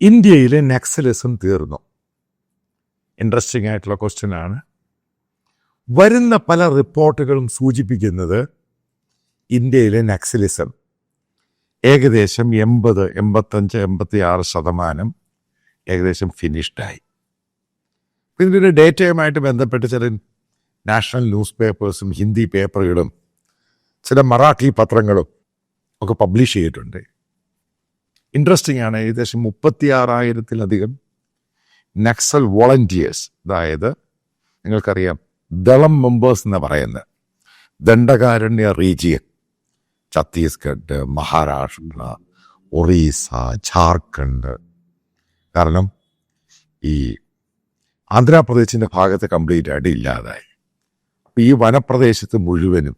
ഇന്ത്യയിലെ നക്സലിസം തീർന്നു. ഇൻട്രസ്റ്റിംഗ് ആയിട്ടുള്ള ക്വസ്റ്റ്യൻ ആണ്. വരുന്ന പല റിപ്പോർട്ടുകളും സൂചിപ്പിക്കുന്നത് ഇന്ത്യയിലെ നക്സലിസം. ഏകദേശം എൺപത് എൺപത്തഞ്ച് എൺപത്തി ആറ് ശതമാനം ഏകദേശം ഫിനിഷ്ഡായി ഇതിന്റെ ഡേറ്റയുമായിട്ട് ബന്ധപ്പെട്ട് ചില നാഷണൽ ന്യൂസ് പേപ്പേഴ്സും ഹിന്ദി പേപ്പറുകളും ചില മറാഠി പത്രങ്ങളും ഒക്കെ പബ്ലിഷ് ചെയ്തിട്ടുണ്ട്. ഇൻട്രസ്റ്റിംഗ് ആണ്. ഏകദേശം മുപ്പത്തി ആറായിരത്തിലധികം നക്സൽ വോളണ്ടിയേഴ്സ് അതായത് നിങ്ങൾക്കറിയാം ദളം മെമ്പേഴ്സ് എന്ന് പറയുന്നത്. ദണ്ഡകാരണ്യ റീജിയൻ ഛത്തീസ്ഗഡ് മഹാരാഷ്ട്ര ഒറീസ ജാർഖണ്ഡ് കാരണം ഈ ആന്ധ്രാപ്രദേശിന്റെ ഭാഗത്ത് കംപ്ലീറ്റ് ആയിട്ട് ഇല്ലാതായി. ഈ വനപ്രദേശത്ത് മുഴുവനും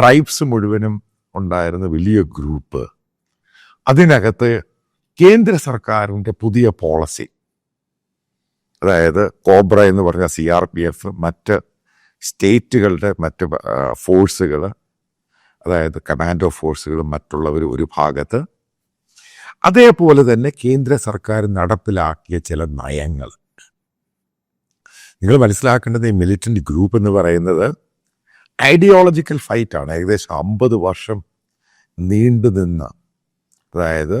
ട്രൈബ്സ് മുഴുവനും ഉണ്ടായിരുന്ന വലിയ ഗ്രൂപ്പ് അതിനകത്ത് കേന്ദ്ര സർക്കാരിന്റെ പുതിയ പോളിസി. അതായത് കോബ്ര എന്ന് പറഞ്ഞ സി ആർ പി എഫ് മറ്റ് സ്റ്റേറ്റുകളുടെ മറ്റ് ഫോഴ്സുകൾ അതായത് കമാൻഡോ ഫോഴ്സുകൾ മറ്റുള്ളവർ ഒരു ഭാഗത്ത്. അതേപോലെ തന്നെ കേന്ദ്ര സർക്കാർ നടപ്പിലാക്കിയ ചില നയങ്ങൾ. നിങ്ങൾ മനസ്സിലാക്കേണ്ടത് ഈ മിലിറ്റന്റ് ഗ്രൂപ്പ് എന്ന് പറയുന്നത് ഐഡിയോളജിക്കൽ ഫൈറ്റാണ് ഏകദേശം അമ്പത് വർഷം നീണ്ടു നിന്ന അതായത്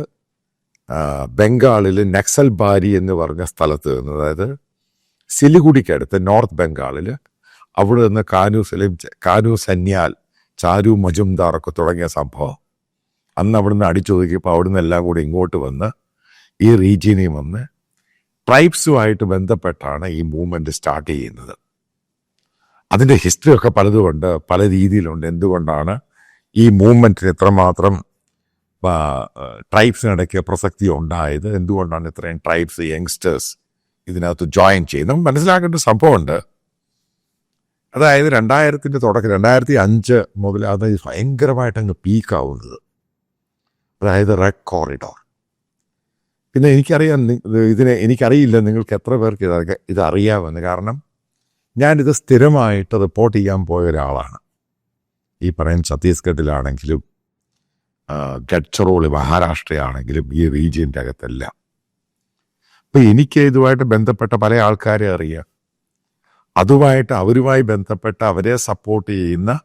ബംഗാളിൽ നക്സൽ ബാരി എന്ന് പറഞ്ഞ സ്ഥലത്ത് നിന്ന് അതായത് സിലിഗുഡിക്കടുത്ത് നോർത്ത് ബംഗാളിൽ അവിടെ നിന്ന് കാനു സലിം കാനു സന്യാൽ ചാരു മജുംദാർ ഒക്കെ തുടങ്ങിയ സംഭവം. അന്ന് അവിടുന്ന് അടിച്ചൊതുക്കിയപ്പോൾ അവിടുന്ന് എല്ലാം കൂടി ഇങ്ങോട്ട് വന്ന് ഈ റീജിയനിൽ വന്ന് ട്രൈബ്സുമായിട്ട് ബന്ധപ്പെട്ടാണ് ഈ മൂവ്മെന്റ് സ്റ്റാർട്ട് ചെയ്യുന്നത്. അതിന്റെ ഹിസ്റ്ററി ഒക്കെ പലതുമുണ്ട് പല രീതിയിലുണ്ട്. എന്തുകൊണ്ടാണ് ഈ മൂവ്മെന്റിന് ഇത്രമാത്രം ട്രൈബ്സിനിടയ്ക്ക് പ്രസക്തി ഉണ്ടായത് എന്തുകൊണ്ടാണ് ഇത്രയും ട്രൈബ്സ് യങ്സ്റ്റേഴ്സ് ഇതിനകത്ത് ജോയിൻ ചെയ്യുന്നത്? നമുക്ക് മനസ്സിലാക്കേണ്ട ഒരു സംഭവമുണ്ട്. അതായത് രണ്ടായിരത്തിന്റെ തുടക്കം രണ്ടായിരത്തി അഞ്ച് മുതൽ അത് ഭയങ്കരമായിട്ട് അങ്ങ് പീക്കാവുന്നത് അതായത് റെഡ് കോറിഡോർ പിന്നെ എനിക്കറിയാം ഇതിനെ എനിക്കറിയില്ല നിങ്ങൾക്ക് എത്ര പേർക്ക് ഇത് ഇത് കാരണം ഞാനിത് സ്ഥിരമായിട്ട് റിപ്പോർട്ട് ചെയ്യാൻ പോയ ഒരാളാണ്. ഈ പറയുന്ന ഛത്തീസ്ഗഡിലാണെങ്കിലും ഗഡ്ചറോളി മഹാരാഷ്ട്രയാണെങ്കിലും ഈ റീജിയന്റെ അകത്തെല്ലാം. അപ്പം എനിക്ക് ഇതുമായിട്ട് ബന്ധപ്പെട്ട പല ആൾക്കാരെ അറിയാം. അതുമായിട്ട് അവരുമായി ബന്ധപ്പെട്ട അവരെ സപ്പോർട്ട് ചെയ്യുന്ന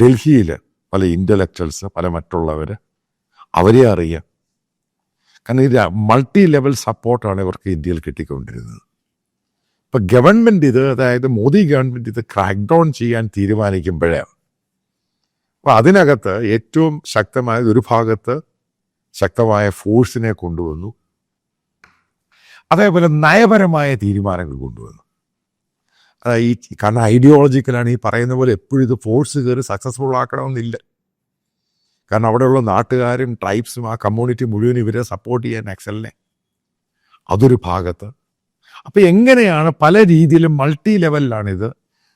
ഡൽഹിയിൽ പല ഇന്റലക്ച്വൽസ് പല മറ്റുള്ളവർ അവരെ അറിയാം. കാരണം ഇത് മൾട്ടി ലെവൽ സപ്പോർട്ടാണ് ഇവർക്ക് ഇന്ത്യയിൽ കിട്ടിക്കൊണ്ടിരുന്നത്. ഇപ്പം ഗവൺമെന്റ് ഇത് അതായത് മോദി ഗവൺമെന്റ് ഇത് ക്രാക്ക് ഡൗൺ ചെയ്യാൻ തീരുമാനിക്കുമ്പോഴേ അപ്പം അതിനകത്ത് ഏറ്റവും ശക്തമായ ഒരു ഭാഗത്ത് ശക്തമായ ഫോഴ്സിനെ കൊണ്ടുവന്നു. അതേപോലെ നയപരമായ തീരുമാനങ്ങൾ കൊണ്ടുവന്നു. അതായത് ഈ കാരണം ഐഡിയോളജിക്കലാണ് ഈ പറയുന്ന പോലെ എപ്പോഴും ഇത് ഫോഴ്സ് കയറി സക്സസ്ഫുൾ ആക്കണമെന്നില്ല. കാരണം അവിടെയുള്ള നാട്ടുകാരും ട്രൈബ്സും ആ കമ്മ്യൂണിറ്റി മുഴുവൻ ഇവരെ സപ്പോർട്ട് ചെയ്യാൻ നക്സലിനെ അതൊരു ഭാഗത്ത്. അപ്പം എങ്ങനെയാണ് പല രീതിയിലും മൾട്ടി ലെവലിലാണിത്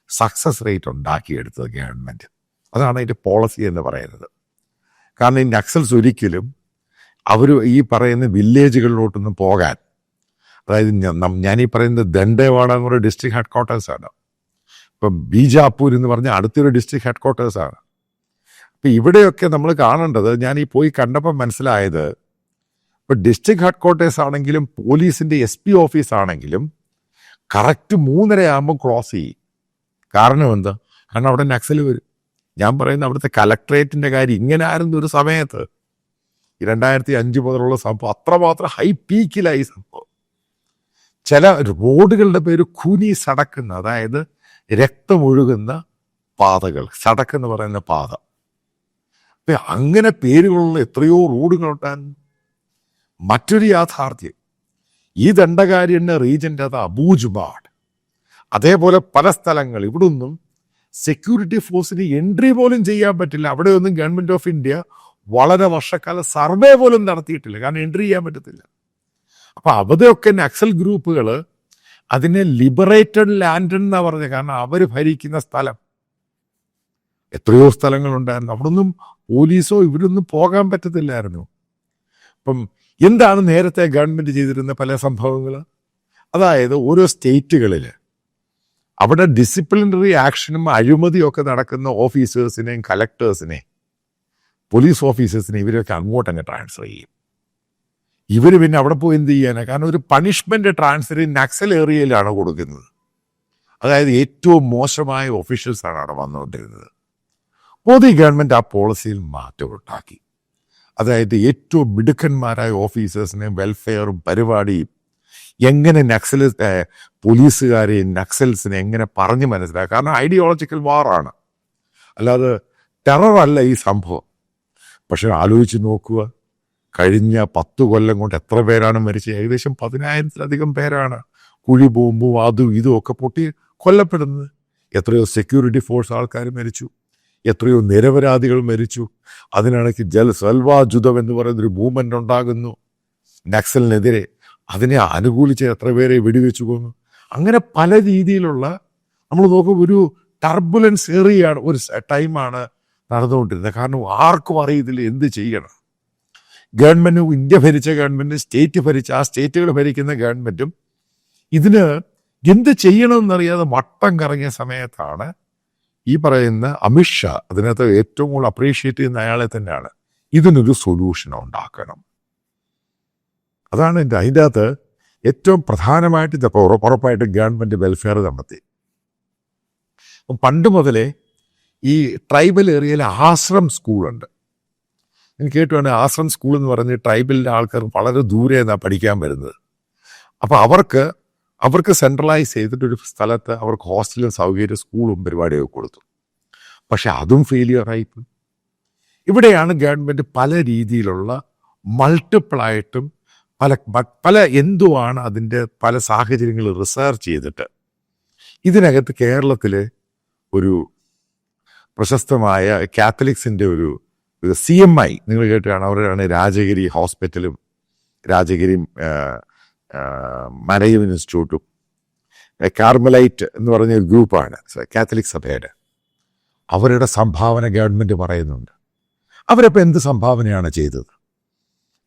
സക്സസ് റേറ്റ് ഉണ്ടാക്കിയെടുത്തത് ഗവൺമെന്റ് അതാണ് അതിന്റെ പോളിസി എന്ന് പറയുന്നത്. കാരണം ഈ നക്സൽസ് ഒരിക്കലും അവർ ഈ പറയുന്ന വില്ലേജുകളിലോട്ടൊന്നും പോകാൻ അതായത് ഞാനീ പറയുന്നത് ദണ്ഡേവാഡ എന്ന് പറയുന്ന ഡിസ്ട്രിക്ട് ഹെഡ് ക്വാർട്ടേഴ്സാണ് ഇപ്പം ബീജാപ്പൂർ എന്ന് പറഞ്ഞാൽ അടുത്തൊരു ഡിസ്ട്രിക്ട് ഹെഡ് ക്വാർട്ടേഴ്സാണ് അപ്പം ഇവിടെയൊക്കെ നമ്മൾ കാണേണ്ടത് ഞാൻ ഈ പോയി കണ്ടപ്പോൾ മനസ്സിലായത് ഇപ്പം ഡിസ്ട്രിക്ട് ഹെഡ് ക്വാർട്ടേഴ്സ് ആണെങ്കിലും പോലീസിന്റെ എസ് പി ഓഫീസ് ആണെങ്കിലും കറക്റ്റ് മൂന്നര ആകുമ്പോൾ ക്രോസ് ചെയ്യും. കാരണം എന്താ? കാരണം അവിടെ നക്സൽ വരും. ഞാൻ പറയുന്ന അവിടുത്തെ കലക്ട്രേറ്റിന്റെ കാര്യം ഇങ്ങനെ ആയിരുന്നു ഒരു സമയത്ത്. രണ്ടായിരത്തി അഞ്ച് മുതലുള്ള സംഭവം അത്രമാത്രം ഹൈ പീക്കിലായി സംഭവം. ചില റോഡുകളുടെ പേര് കുനി സടക്കുന്ന അതായത് രക്തമൊഴുകുന്ന പാതകൾ സടക്ക് എന്ന് പറയുന്ന പാത. അപ്പൊ അങ്ങനെ പേരുകളുള്ള എത്രയോ റോഡുകളുണ്ടായിരുന്നു മറ്റൊരു യാഥാർത്ഥ്യം. ഈ ദണ്ഡകാര്യന്റെ റീജന്റെ അത് അബൂജുബാഡ് അതേപോലെ പല സ്ഥലങ്ങൾ ഇവിടുന്നും സെക്യൂരിറ്റി ഫോഴ്സിന് എൻട്രി പോലും ചെയ്യാൻ പറ്റില്ല. അവിടെയൊന്നും ഗവൺമെന്റ് ഓഫ് ഇന്ത്യ വളരെ വർഷക്കാല സർവേ പോലും നടത്തിയിട്ടില്ല. കാരണം എൻട്രി ചെയ്യാൻ പറ്റത്തില്ല. അപ്പൊ അവിടെയൊക്കെ നക്സൽ ഗ്രൂപ്പുകൾ അതിനെ ലിബറേറ്റഡ് ലാൻഡ് എന്ന് പറഞ്ഞത് കാരണം അവർ ഭരിക്കുന്ന സ്ഥലം. എത്രയോ സ്ഥലങ്ങളുണ്ടായിരുന്നു. അവിടൊന്നും പോലീസോ ഇവരൊന്നും പോകാൻ പറ്റത്തില്ലായിരുന്നു. അപ്പം എന്താണ് നേരത്തെ ഗവൺമെന്റ് ചെയ്തിരുന്ന പല സംഭവങ്ങൾ അതായത് ഓരോ സ്റ്റേറ്റുകളിൽ അവിടെ ഡിസിപ്ലിനറി ആക്ഷനും അഴിമതിയും ഒക്കെ നടക്കുന്ന ഓഫീസേഴ്സിനെയും കലക്ടേഴ്സിനെയും പോലീസ് ഓഫീസേഴ്സിനെ ഇവരൊക്കെ അങ്ങോട്ട് അങ്ങ് ട്രാൻസ്ഫർ ചെയ്യും. ഇവർ പിന്നെ അവിടെ പോയി എന്ത് ചെയ്യാനാണ് കാരണം ഒരു പണിഷ്മെന്റ് ട്രാൻസ്ഫർ നക്സൽ ഏരിയയിലാണ് കൊടുക്കുന്നത്. അതായത് ഏറ്റവും മോശമായ ഒഫീഷ്യൽസാണ് അവിടെ വന്നുകൊണ്ടിരുന്നത്. മോദി ഗവൺമെന്റ് ആ പോളിസിയിൽ മാറ്റം ഉണ്ടാക്കി അതായത് ഏറ്റവും മിടുക്കന്മാരായ ഓഫീസേഴ്സിനെ വെൽഫെയറും പരിപാടിയും എങ്ങനെ നക്സൽ പോലീസുകാരെയും നക്സൽസിനെ എങ്ങനെ പറഞ്ഞ് മനസ്സിലാക്കുക കാരണം ഐഡിയോളജിക്കൽ വാറാണ്. അല്ലാതെ ടെററല്ല ഈ സംഭവം. പക്ഷെ ആലോചിച്ച് നോക്കുക. കഴിഞ്ഞ പത്ത് കൊല്ലം കൊണ്ട് എത്ര പേരാണ് മരിച്ചത്? ഏകദേശം പതിനായിരത്തിലധികം പേരാണ്. കുഴി ബോംബും അതും ഇതും ഒക്കെ പൊട്ടി കൊല്ലപ്പെടുന്നത്. എത്രയോ സെക്യൂരിറ്റി ഫോഴ്സ് ആൾക്കാർ മരിച്ചു. എത്രയോ നിരപരാധികൾ മരിച്ചു. അതിനിടയ്ക്ക് ജൽ സൽവാജുതം എന്ന് പറയുന്നൊരു മൂവ്മെന്റ് ഉണ്ടാകുന്നു. നക്സലിനെതിരെ അതിനെ അനുകൂലിച്ച് എത്ര പേരെ വെടിവെച്ചു കൊന്നു അങ്ങനെ പല രീതിയിലുള്ള നമ്മൾ നോക്കും ഒരു ടർബുലൻസ് ഏറിയാണ് ഒരു ടൈമാണ് നടന്നുകൊണ്ടിരുന്നത്. കാരണം ആർക്കും അറിയത്തില്ല എന്ത് ചെയ്യണം. ഗവൺമെന്റ് ഇന്ത്യ ഭരിച്ച ഗവൺമെന്റ് സ്റ്റേറ്റ് ഭരിച്ച ആ സ്റ്റേറ്റുകൾ ഭരിക്കുന്ന ഗവൺമെന്റും ഇതിന് എന്ത് ചെയ്യണമെന്നറിയാതെ വട്ടം കറങ്ങിയ സമയത്താണ് ഈ പറയുന്ന അമിത്ഷാ അതിനകത്ത് ഏറ്റവും കൂടുതൽ അപ്രീഷിയേറ്റ് ചെയ്യുന്ന അയാളെ തന്നെയാണ്. ഇതിനൊരു സൊല്യൂഷൻ ഉണ്ടാക്കണം. അതാണ് എന്റെ അതിന്റെ അകത്ത് ഏറ്റവും പ്രധാനമായിട്ട് ഇതൊക്കെ ഉറ- ഗവൺമെന്റ് വെൽഫെയർ നടത്തി. പണ്ട് മുതലേ ഈ ട്രൈബൽ ഏരിയയിൽ ആശ്രം സ്കൂളുണ്ട്. എനിക്ക് കേട്ടുവാണ് ആശ്രം സ്കൂൾ എന്ന് പറഞ്ഞ് ട്രൈബലിലെ ആൾക്കാർ വളരെ ദൂരെ നിന്നാണ് പഠിക്കാൻ വരുന്നത്. അപ്പോൾ അവർക്ക് അവർക്ക് സെൻട്രലൈസ് ചെയ്തിട്ടൊരു സ്ഥലത്ത് അവർക്ക് ഹോസ്റ്റലും സൗകര്യം സ്കൂളും പരിപാടിയൊക്കെ കൊടുത്തു. പക്ഷെ അതും ഫെയിലിയർ ആയിപ്പോയി ഇവിടെയാണ് ഗവൺമെന്റ് പല രീതിയിലുള്ള മൾട്ടിപ്പിൾ ആയിട്ടും പല പല എന്തുവാണ് അതിന്റെ പല സാഹചര്യങ്ങൾ റിസർച്ച് ചെയ്തിട്ട്. ഇതിനകത്ത് കേരളത്തിൽ ഒരു പ്രശസ്തമായ കാത്തലിക്സിന്റെ ഒരു സി എം ഐ നിങ്ങൾ കേട്ടാണ് അവരാണ് രാജഗിരി ഹോസ്പിറ്റലും രാജഗിരി മരയും ഇൻസ്റ്റിറ്റ്യൂട്ടും. കാർമലൈറ്റ് എന്ന് പറഞ്ഞ ഒരു ഗ്രൂപ്പാണ് കാത്തലിക് സഭയുടെ. അവരുടെ സംഭാവന ഗവൺമെന്റ് പറയുന്നുണ്ട്. അവരപ്പോൾ എന്ത് സംഭാവനയാണ് ചെയ്തത്?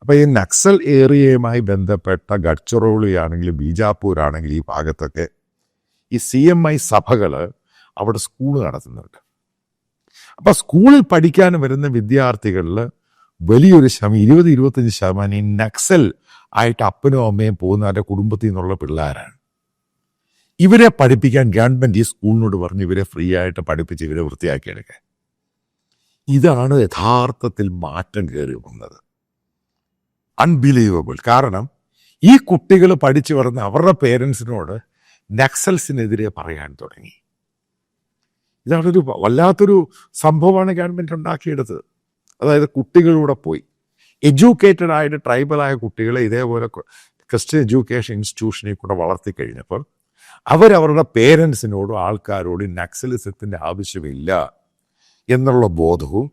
അപ്പോൾ ഈ നക്സൽ ഏരിയയുമായി ബന്ധപ്പെട്ട ഗഡ്ചറോളിയാണെങ്കിലും ബീജാപ്പൂർ ആണെങ്കിലും ഈ ഭാഗത്തൊക്കെ ഈ സി എം ഐ സഭകൾ അവിടെ സ്കൂൾ നടത്തുന്നുണ്ട്. അപ്പോൾ സ്കൂളിൽ പഠിക്കാൻ വരുന്ന വിദ്യാർത്ഥികളിൽ വലിയൊരു ശതമാനം ഇരുപത് ഇരുപത്തഞ്ച് ശതമാനം ഈ നക്സൽ ആയിട്ട് അപ്പനും അമ്മയും പോകുന്ന അവരുടെ കുടുംബത്തിൽ നിന്നുള്ള പിള്ളേരാണ്. ഇവരെ പഠിപ്പിക്കാൻ ഗവൺമെന്റ് ഈ സ്കൂളിനോട് പറഞ്ഞ് ഇവരെ ഫ്രീ ആയിട്ട് പഠിപ്പിച്ച് ഇവരെ വൃത്തിയാക്കിയെടുക്കാൻ. ഇതാണ് യഥാർത്ഥത്തിൽ മാറ്റം കയറി വന്നത് അൺബിലീവബിൾ കാരണം ഈ കുട്ടികൾ പഠിച്ചു വരുന്ന അവരുടെ പേരൻസിനോട് നക്സൽസിനെതിരെ പറയാൻ തുടങ്ങി. ഇതാണൊരു വല്ലാത്തൊരു സംഭവമാണ് ഗവൺമെന്റ് ഉണ്ടാക്കിയെടുത്തത്. അതായത് കുട്ടികളൂടെ പോയി. എഡ്യൂക്കേറ്റഡ് ആയിട്ട് ട്രൈബലായ കുട്ടികളെ ഇതേപോലെ ക്രിസ്ത്യൻ എഡ്യൂക്കേഷൻ ഇൻസ്റ്റിറ്റ്യൂഷനിൽ കൂടെ വളർത്തി കഴിഞ്ഞപ്പോൾ അവരവരുടെ പേരൻസിനോടും ആൾക്കാരോടും നക്സലിസത്തിന്റെ ആവശ്യമില്ല എന്നുള്ള ബോധവും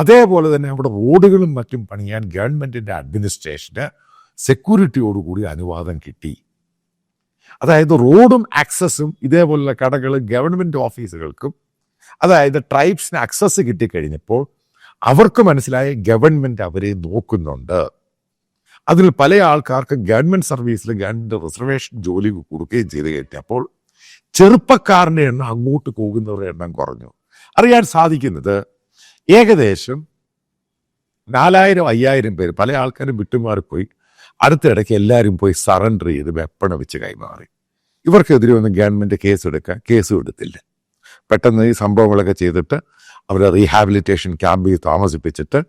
അതേപോലെ തന്നെ അവിടെ റോഡുകളും മറ്റും പണിയാൻ ഗവൺമെന്റിന്റെ അഡ്മിനിസ്ട്രേഷന് സെക്യൂരിറ്റിയോടുകൂടി അനുവാദം കിട്ടി. അതായത് റോഡും ആക്സസും ഇതേപോലുള്ള കടകൾ ഗവൺമെന്റ് ഓഫീസുകൾക്കും അതായത് ട്രൈബ്സിന് ആക്സസ് കിട്ടിക്കഴിഞ്ഞപ്പോൾ അവർക്ക് മനസ്സിലായ ഗവൺമെന്റ് അവരെ നോക്കുന്നുണ്ട്. അതിൽ പല ആൾക്കാർക്ക് ഗവൺമെന്റ് സർവീസിൽ ഗവൺമെന്റ് റിസർവേഷൻ ജോലി കൊടുക്കുകയും ചെയ്ത് കഴിഞ്ഞപ്പോൾ ചെറുപ്പക്കാരന്റെ എണ്ണം അങ്ങോട്ട് പോകുന്നവരുടെ എണ്ണം കുറഞ്ഞു. അറിയാൻ സാധിക്കുന്നത് ഏകദേശം നാലായിരം അയ്യായിരം പേര് പല ആൾക്കാരും വിട്ടുമാറിപ്പോയി അടുത്തിടയ്ക്ക് എല്ലാവരും പോയി സറണ്ടർ ചെയ്ത് വെപ്പണ വെച്ച് കൈമാറി. ഇവർക്കെതിരെ ഒന്നും ഗവൺമെന്റ് കേസ് എടുക്കാൻ കേസും എടുത്തില്ല. പെട്ടെന്ന് ഈ സംഭവങ്ങളൊക്കെ ചെയ്തിട്ട് അവരെ റീഹാബിലിറ്റേഷൻ ക്യാമ്പിൽ താമസിപ്പിച്ചിട്ട്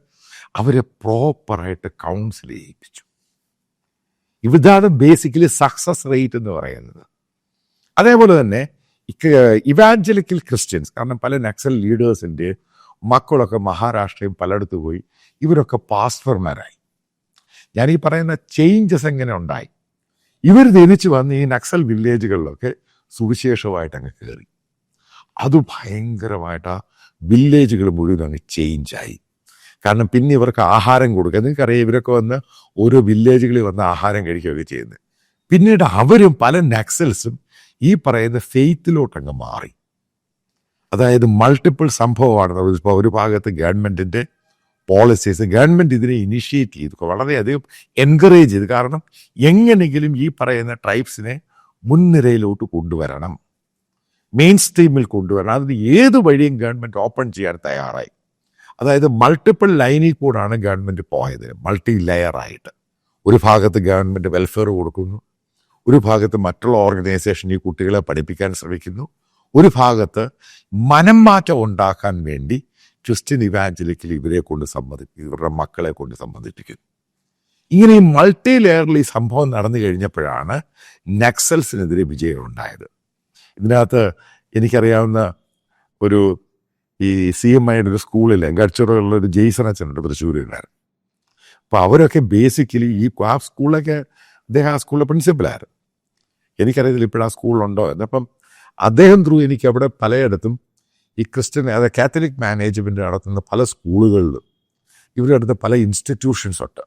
അവരെ പ്രോപ്പറായിട്ട് കൗൺസിൽ ചെയ്യിപ്പിച്ചു. ഇതാണ് ബേസിക്കലി സക്സസ് റേറ്റ് എന്ന് പറയുന്നത്. അതേപോലെ തന്നെ ഇവാഞ്ചലിക്കൽ ക്രിസ്ത്യൻസ് കാരണം പല നക്സൽ ലീഡേഴ്സിന്റെ മക്കളൊക്കെ മഹാരാഷ്ട്രയും പലയിടത്ത് പോയി. ഇവരൊക്കെ പാസ്റ്റർമാരായി. ഞാൻ ഈ പറയുന്ന ചേഞ്ചസ് എങ്ങനെ ഉണ്ടായി? ഇവർ തിരിച്ചു വന്ന് ഈ നക്സൽ വില്ലേജുകളിലൊക്കെ സുവിശേഷമായിട്ട് അങ്ങ് കയറി അത് ഭയങ്കരമായിട്ട് ആ വില്ലേജുകൾ മുഴുവൻ അങ്ങ് ചേഞ്ചായി കാരണം പിന്നെ ഇവർക്ക് ആഹാരം കൊടുക്കുക. നിങ്ങൾക്കറിയാം ഇവരൊക്കെ വന്ന് ഓരോ വില്ലേജുകളിൽ വന്ന് ആഹാരം കഴിക്കുകയൊക്കെ ചെയ്യുന്നത്. പിന്നീട് അവരും പല നക്സൽസും ഈ പറയുന്ന ഫെയ്ത്തിലോട്ടങ്ങ് മാറി. അതായത് മൾട്ടിപ്പിൾ സംഭവമാണ്. ഇപ്പോൾ ഒരു ഭാഗത്ത് ഗവൺമെന്റിന്റെ പോളിസീസ് ഗവൺമെന്റ് ഇതിനെ ഇനിഷ്യേറ്റ് ചെയ്തു. വളരെയധികം എൻകറേജ് ചെയ്തു. കാരണം എങ്ങനെങ്കിലും ഈ പറയുന്ന ട്രൈബ്സിനെ മുൻനിരയിലോട്ട് കൊണ്ടുവരണം. മെയിൻ സ്ട്രീമിൽ കൊണ്ടുവരണം. അതിന് ഏത് വഴിയും ഗവൺമെന്റ് ഓപ്പൺ ചെയ്യാൻ തയ്യാറായി. അതായത് മൾട്ടിപ്പിൾ ലൈനിൽ കൂടാണ് ഗവൺമെന്റ് പോയത്. മൾട്ടി ലെയറായിട്ട് ഒരു ഭാഗത്ത് ഗവൺമെന്റ് വെൽഫെയർ കൊടുക്കുന്നു. ഒരു ഭാഗത്ത് മറ്റുള്ള ഓർഗനൈസേഷൻ ഈ കുട്ടികളെ പഠിപ്പിക്കാൻ ശ്രമിക്കുന്നു. ഒരു ഭാഗത്ത് മനം മാറ്റം ഉണ്ടാക്കാൻ വേണ്ടി ക്രിസ്ത്യൻ ഇവാഞ്ചലിക്കൽ ഇവരെ കൊണ്ട് സംബന്ധിപ്പിക്കും ഇവരുടെ മക്കളെ കൊണ്ട് സമ്മതിപ്പിക്കുന്നു. ഇങ്ങനെ ഈ മൾട്ടി ലെയറിൽ ഈ സംഭവം നടന്നു കഴിഞ്ഞപ്പോഴാണ് നക്സൽസിനെതിരെ വിജയം ഉണ്ടായത്. ഇതിനകത്ത് എനിക്കറിയാവുന്ന ഒരു ഈ സി എം ഐയുടെ ഒരു സ്കൂളിൽ ഗഡ്ചറുള്ള ഒരു ജെയ്സൺ അച്ഛനുണ്ട് തൃശ്ശൂരുകാരൻ അപ്പോൾ അവരൊക്കെ ബേസിക്കലി ഈ ആ സ്കൂളിലൊക്കെ അദ്ദേഹം ആ സ്കൂളിലെ പ്രിൻസിപ്പലായിരുന്നു. എനിക്കറിയത്തില്ല ഇപ്പോഴാ ആ സ്കൂളുണ്ടോ എന്നപ്പം അദ്ദേഹം ത്രൂ എനിക്ക് അവിടെ പലയിടത്തും ഈ ക്രിസ്ത്യൻ അതായത് കാത്തലിക് മാനേജ്മെന്റ് നടത്തുന്ന പല സ്കൂളുകളിലും ഇവരുടെ അടുത്ത് പല ഇൻസ്റ്റിറ്റ്യൂഷൻസ് ഉണ്ട്.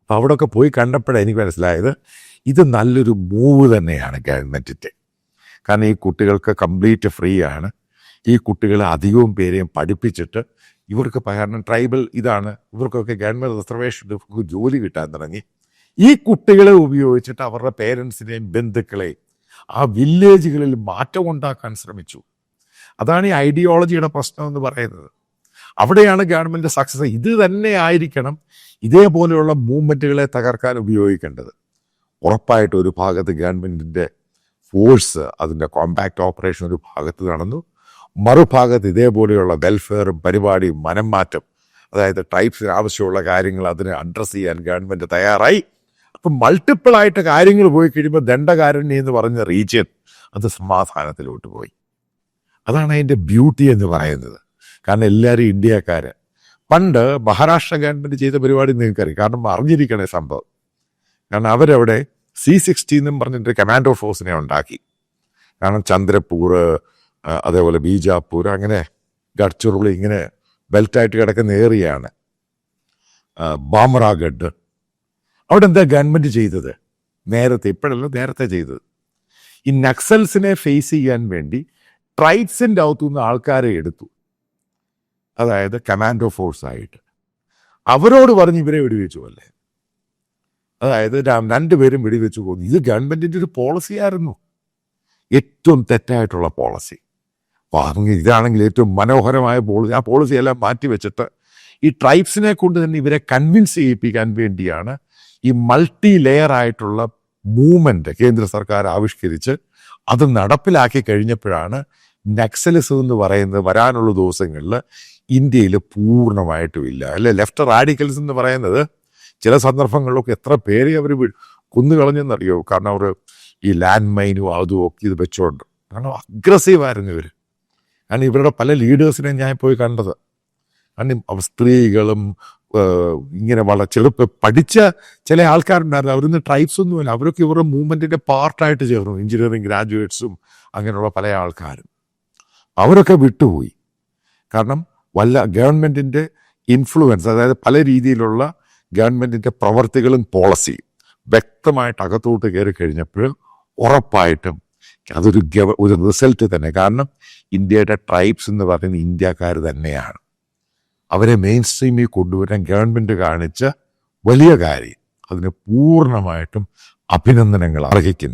അപ്പോൾ അവിടെയൊക്കെ പോയി കണ്ടപ്പോഴാണ് എനിക്ക് മനസ്സിലായത് ഇത് നല്ലൊരു മൂവ് തന്നെയാണ് ഗവൺമെന്റിന്റെ കാരണം ഈ കുട്ടികൾക്ക് കംപ്ലീറ്റ് ഫ്രീ ആണ്. ഈ കുട്ടികളെ അധികവും പേരെയും പഠിപ്പിച്ചിട്ട് ഇവർക്ക് കാരണം ട്രൈബൽ ഇതാണ്. ഇവർക്കൊക്കെ ഗവൺമെന്റ് റിസർവേഷൻ ജോലി കിട്ടാൻ തുടങ്ങി. ഈ കുട്ടികളെ ഉപയോഗിച്ചിട്ട് അവരുടെ പേരൻസിനെയും ബന്ധുക്കളെയും ആ വില്ലേജുകളിൽ മാറ്റം ഉണ്ടാക്കാൻ ശ്രമിച്ചു. അതാണ് ഈ ഐഡിയോളജിയുടെ പ്രശ്നം എന്ന് പറയുന്നത്. അവിടെയാണ് ഗവൺമെന്റ് സക്സസ് ഇത് തന്നെ ആയിരിക്കണം ഇതേപോലെയുള്ള മൂവ്മെന്റുകളെ തകർക്കാൻ ഉപയോഗിക്കേണ്ടത്. ഉറപ്പായിട്ട് ഒരു ഭാഗത്ത് ഗവൺമെന്റിന്റെ ഫോഴ്സ് അതിന്റെ കോമ്പാക്ട് ഓപ്പറേഷൻ ഒരു ഭാഗത്ത് നടന്നു. മറുഭാഗത്ത് ഇതേപോലെയുള്ള വെൽഫെയറും പരിപാടിയും മനം മാറ്റം അതായത് ടൈപ്സിന് ആവശ്യമുള്ള കാര്യങ്ങൾ അതിനെ അഡ്രസ്സ് ചെയ്യാൻ ഗവൺമെന്റ് തയ്യാറായി. അപ്പം മൾട്ടിപ്പിൾ ആയിട്ട് കാര്യങ്ങൾ പോയി കഴിയുമ്പോൾ ദണ്ഡകാരണ്യ എന്ന് പറഞ്ഞ റീജിയൻ അത് സമാധാനത്തിലോട്ട് പോയി. അതാണ് അതിന്റെ ബ്യൂട്ടി എന്ന് പറയുന്നത്. കാരണം എല്ലാവരും ഇന്ത്യക്കാർ പണ്ട് മഹാരാഷ്ട്ര ഗവൺമെന്റ് ചെയ്ത പരിപാടി നിങ്ങൾക്കറിയാം. കാരണം അറിഞ്ഞിരിക്കണേ സംഭവം. കാരണം അവരവിടെ സി സിക്സ്റ്റി എന്നും പറഞ്ഞിട്ട് കമാൻഡോ ഫോഴ്സിനെ ഉണ്ടാക്കി. കാരണം ചന്ദ്രപൂർ അതേപോലെ ബീജാപ്പൂർ അങ്ങനെ ഗഡ്ചുരുളി ഇങ്ങനെ ബെൽറ്റായിട്ട് കിടക്കുന്ന ഏറിയാണ് ബാമറാഗഡ് അവിടെ എന്താ ഗവൺമെന്റ് ചെയ്തത്? നേരത്തെ ഇപ്പോഴല്ല നേരത്തെ ചെയ്തത്. ഈ നക്സൽസിനെ ഫേസ് ചെയ്യാൻ വേണ്ടി ട്രൈബ്സിന്റെ അകത്തുനിന്ന് ആൾക്കാരെ എടുത്തു. അതായത് കമാൻഡോ ഫോഴ്സ് ആയിട്ട്. അവരോട് പറഞ്ഞ് ഇവരെ വെടിവെച്ചു അല്ലേ? അതായത് രണ്ടുപേരും വെടിവെച്ചു പോകുന്നു ഇത് ഗവൺമെന്റിന്റെ ഒരു പോളിസി ആയിരുന്നു. ഏറ്റവും തെറ്റായിട്ടുള്ള പോളിസി അപ്പോൾ ഇതാണെങ്കിൽ ഏറ്റവും മനോഹരമായ പോളിസി ആ പോളിസിയെല്ലാം മാറ്റി വെച്ചിട്ട് ഈ ട്രൈബ്സിനെ കൊണ്ട് തന്നെ ഇവരെ കൺവിൻസ് ചെയ്യിപ്പിക്കാൻ വേണ്ടിയാണ് ഈ മൾട്ടി ലെയർ ആയിട്ടുള്ള മൂവ്മെന്റ് കേന്ദ്ര സർക്കാർ ആവിഷ്കരിച്ച് അത് നടപ്പിലാക്കി കഴിഞ്ഞപ്പോഴാണ് നക്സലിസം എന്ന് പറയുന്നത് വരാനുള്ള ദിവസങ്ങളിൽ ഇന്ത്യയിൽ പൂർണമായിട്ടും ഇല്ല. അല്ലെ? ലെഫ്റ്റ് റാഡിക്കൽസ് എന്ന് പറയുന്നത് ചില സന്ദർഭങ്ങളിലൊക്കെ എത്ര പേരെ അവർ കൊന്നുകളഞ്ഞെന്നറിയോ കാരണം അവർ ഈ ലാൻഡ് മൈനും അതും ഒക്കെ ഇത് വെച്ചോണ്ട്. കാരണം അഗ്രസീവ് ആയിരുന്നു ഇവർ കാരണം ഇവരുടെ പല ലീഡേഴ്സിനെ ഞാൻ പോയി കണ്ടത്. കാരണം സ്ത്രീകളും ഇങ്ങനെ വളരെ ചെറുപ്പ പഠിച്ച ചില ആൾക്കാരുണ്ടായിരുന്നു. അവരിന്ന് ട്രൈബ്സ് ഒന്നുമില്ല. അവരൊക്കെ ഇവരുടെ മൂവ്മെന്റിന്റെ പാർട്ടായിട്ട് ചേർന്നു. എഞ്ചിനീയറിംഗ് ഗ്രാജുവേറ്റ്സും അങ്ങനെയുള്ള പല ആൾക്കാരും. അവരൊക്കെ വിട്ടുപോയി. കാരണം വല്ല ഗവൺമെന്റിന്റെ ഇൻഫ്ലുവൻസ് അതായത് പല രീതിയിലുള്ള ഗവൺമെന്റിന്റെ പ്രവർത്തികളും പോളിസിയും വ്യക്തമായിട്ട് അകത്തോട്ട് കയറി കഴിഞ്ഞപ്പോൾ ഉറപ്പായിട്ടും അതൊരു ഗവ ഒരു റിസൾട്ട് തന്നെ. കാരണം ഇന്ത്യയുടെ ട്രൈബ്സ് എന്ന് പറയുന്നത് ഇന്ത്യക്കാർ തന്നെയാണ്. അവരെ മെയിൻ സ്ട്രീമിൽ കൊണ്ടുവരാൻ ഗവൺമെന്റ് കാണിച്ച വലിയ കാര്യം അതിന് പൂർണമായിട്ടും അഭിനന്ദനങ്ങൾ അർഹിക്കുന്നു.